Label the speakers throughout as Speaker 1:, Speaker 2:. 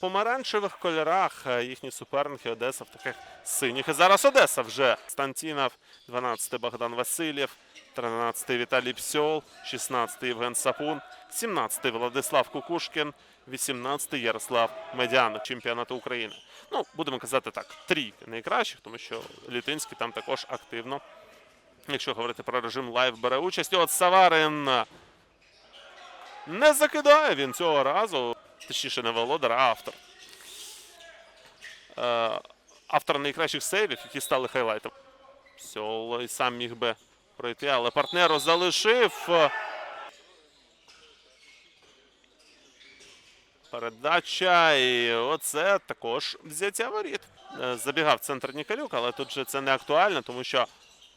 Speaker 1: помаранчевих кольорах їхні суперники Одеса в таких синіх. І зараз Одеса вже Стантінов, 12-й Богдан Васильєв, 13-й Віталій Псьол, 16-й Євген Сапун, 17-й Владислав Кукушкін, 18-й Ярослав Медянов, чемпіонату України. Ну, будемо казати так, трійки найкращих, тому що Літинський там також активно. Якщо говорити про режим лайв, бере участь. От Саварин не закидає він цього разу. Точніше, не володар, а автор. Е, автор найкращих сейвів, які стали хайлайтом. Сьол і сам міг би пройти, але партнеру залишив. Передача, і оце також взяття воріт. Е, Забігав центр Ніколюк, але тут же це не актуально, тому що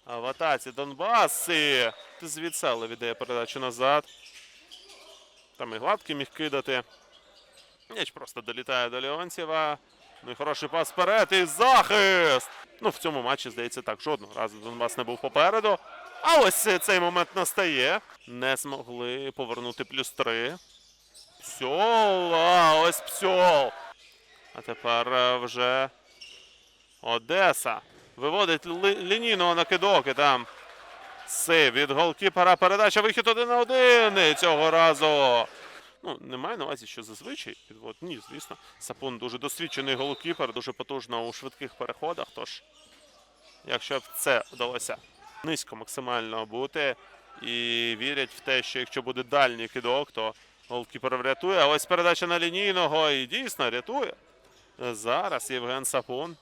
Speaker 1: в атаці Донбас і звідси віддає передачу назад. Там і гладкий міг кидати. М'яч просто долітає до Леонтьєва. Ну і хороший пас вперед і захист. Ну, в цьому матчі, здається, так. Жодного разу Донбас не був попереду. А ось цей момент настає. Не змогли повернути плюс три. Псьол, а ось псьол. А тепер е, вже Одеса. Виводить Ли- лінійного на кидок і там. Сейв від голкіпера. Передача вихід один на один. І цього разу. Ну, немає на увазі, що зазвичай підвод. Ні, звісно. Сапун дуже досвідчений голкіпер, дуже потужно у швидких переходах. Тож, якщо б це вдалося низько максимально бути і вірять в те, що якщо буде дальній кидок, то голкіпер врятує. А ось передача на лінійного і дійсно рятує. Зараз Євген Сапун.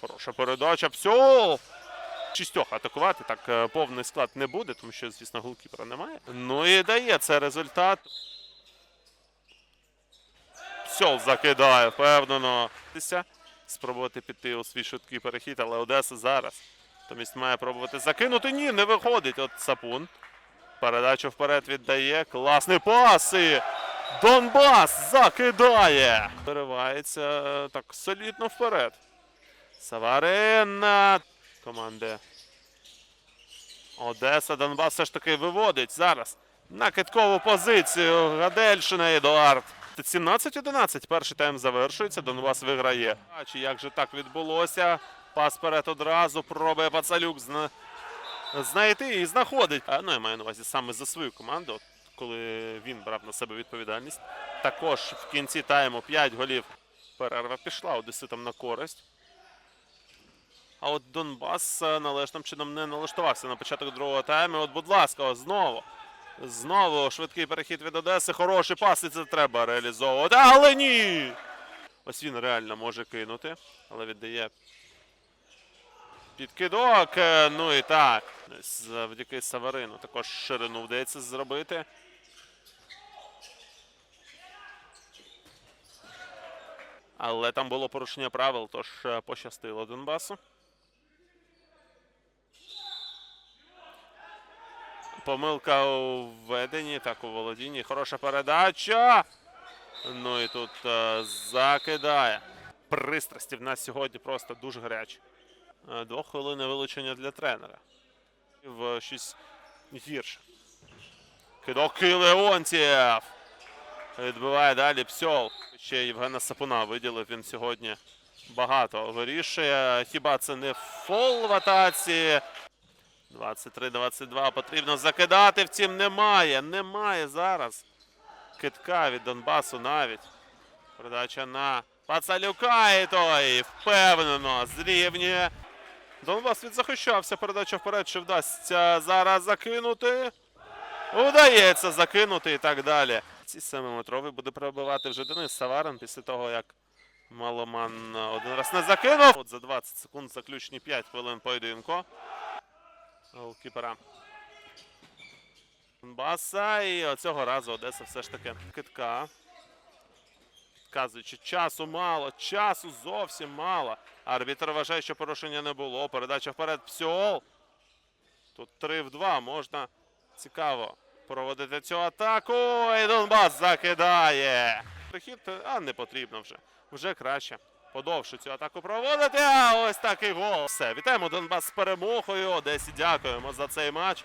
Speaker 1: Хороша передача. Псьол! Чистьох атакувати. Так е, повний склад не буде, тому що, звісно, голкіпера немає. Ну і дає це результат. Псьол закидає, впевнено. Спробувати піти у свій швидкий перехід, але Одеса зараз. Тобто має пробувати закинути. Ні, не виходить. От Сапун. Передачу вперед віддає. Класний пас. І Донбас закидає. Виривається е, так солідно вперед. Саварин е, команди. Одеса Донбас все ж таки виводить зараз на киткову позицію. Гадельшина Едуард. 17-11. Перший тайм завершується. Донбас виграє. А чи як же так відбулося? Пас вперед одразу. Пробує Пацалюк зна... знайти і знаходить. А, ну, я маю на увазі саме за свою команду. Коли він брав на себе відповідальність. Також в кінці тайму 5 голів. Перерва пішла одеситам на користь. А от Донбас е, належним чином не налаштувався на початок другого тайму. От, будь ласка, знову. Знову швидкий перехід від Одеси. Хороший пас, і це треба реалізовувати. Але ні! Ось він реально може кинути, але віддає підкидок. Е, Ну і так. Завдяки Саварину також ширину вдається зробити. Але там було порушення правил, тож е, пощастило Донбасу. Помилка у введенні, так у володінні. Хороша передача. Ну і тут е, закидає. Пристрасті в нас сьогодні просто дуже гарячі. Е, Двох хвилин вилучення для тренера. В щось гірше. Кидок і. Відбиває далі Псьол. Ще Євгена Сапуна виділив він сьогодні багато вирішує. Хіба це не фол в атаці? 23-22 потрібно закидати, втім немає. Немає зараз. Китка від Донбасу навіть. Передача на Пацалюка і той впевнено зрівнює. Донбас відзахищався. Передача вперед. Чи вдасться зараз закинути? Удається закинути і так далі. Ці 7-метровий буде пробивати вже Денис Саварин після того, як Маломан один раз не закинув. От за 20 секунд заключні 5 хвилин поєдинку. Голкіпера. Донбаса. І цього разу Одеса все ж таки китка. Підказуючи, часу мало, часу зовсім мало. Арбітр вважає, що порушення не було. Передача вперед. Псьол. Тут 3 в 2. Можна цікаво проводити цю атаку. І Донбас закидає. Прихід, а не потрібно вже. Вже краще. Подовше цю атаку проводити. А ось такий гол. Все, вітаємо Донбас з перемогою. Одесі дякуємо за цей матч.